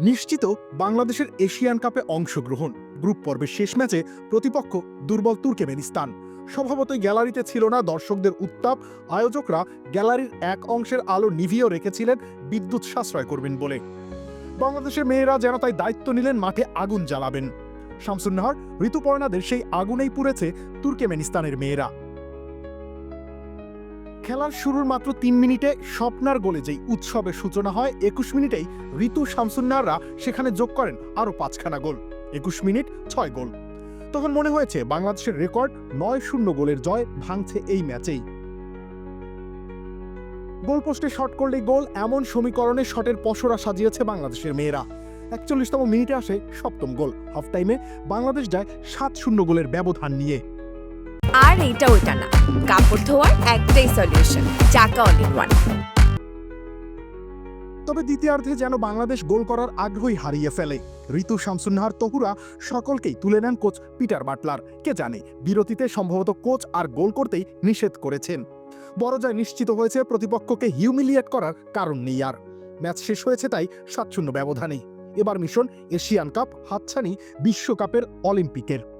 নিশ্চিত বাংলাদেশের এশিয়ান কাপে অংশগ্রহণ। গ্রুপ পর্বের শেষ ম্যাচে প্রতিপক্ষ দুর্বল তুর্কমেনিস্তান। স্বভাবতই গ্যালারিতে ছিল না দর্শকদের উত্তাপ। আয়োজকরা গ্যালারির এক অংশের আলো নিভিয়েও রেখেছিলেন বিদ্যুৎ সাশ্রয় করবেন বলে। বাংলাদেশের মেয়েরা যেন তাই দায়িত্ব নিলেন, মাঠে আগুন জ্বালাবেন। শামসুন্নাহর, ঋতুপর্ণাদের সেই আগুনেই পুড়েছে তুর্কমেনিস্তানের মেয়েরা। খেলার শুরুর মাত্র তিন মিনিটে স্বপ্নার গোলে যেই উৎসবের সূচনা হয়, একুশ মিনিটেই ঋতু শামসুন্নাররা সেখানে যোগ করেন আরও পাঁচখানা গোল, একুশ মিনিট ছয় গোল। তখন মনে হয়েছে বাংলাদেশের রেকর্ড নয় শূন্য গোলের জয় ভাঙছে এই ম্যাচেই। গোলপোস্টে শট করলেই গোল, এমন সমীকরণে শটের পসরা সাজিয়েছে বাংলাদেশের মেয়েরা। একচল্লিশতম মিনিটে আসে সপ্তম গোল, হাফ টাইমে বাংলাদেশ যায় সাত শূন্য গোলের ব্যবধান নিয়ে। আর এইটা ওইটা না। কাপড় ধোয়ার একটাই সলিউশন চাকা অল ওয়ান তবে দ্বিতীয়ার্ধে যেন বাংলাদেশ গোল করার আগ্রহই হারিয়ে ফেলে। ঋতু শামসুন্নাহার তহুরা সকলকেই তুলে নেন কোচ পিটার বাটলার। কে জানে, বিরতিতে সম্ভবত কোচ আর গোল করতেই নিষেধ করেছেন। বড় জয় নিশ্চিত হয়েছে প্রতিপক্ষকে হিউমিলিয়েট করার কারণ নেই আর। ম্যাচ শেষ হয়েছে তাই সাত ব্যবধানে। এবার মিশন এশিয়ান কাপ হাতছানি বিশ্বকাপের অলিম্পিকের।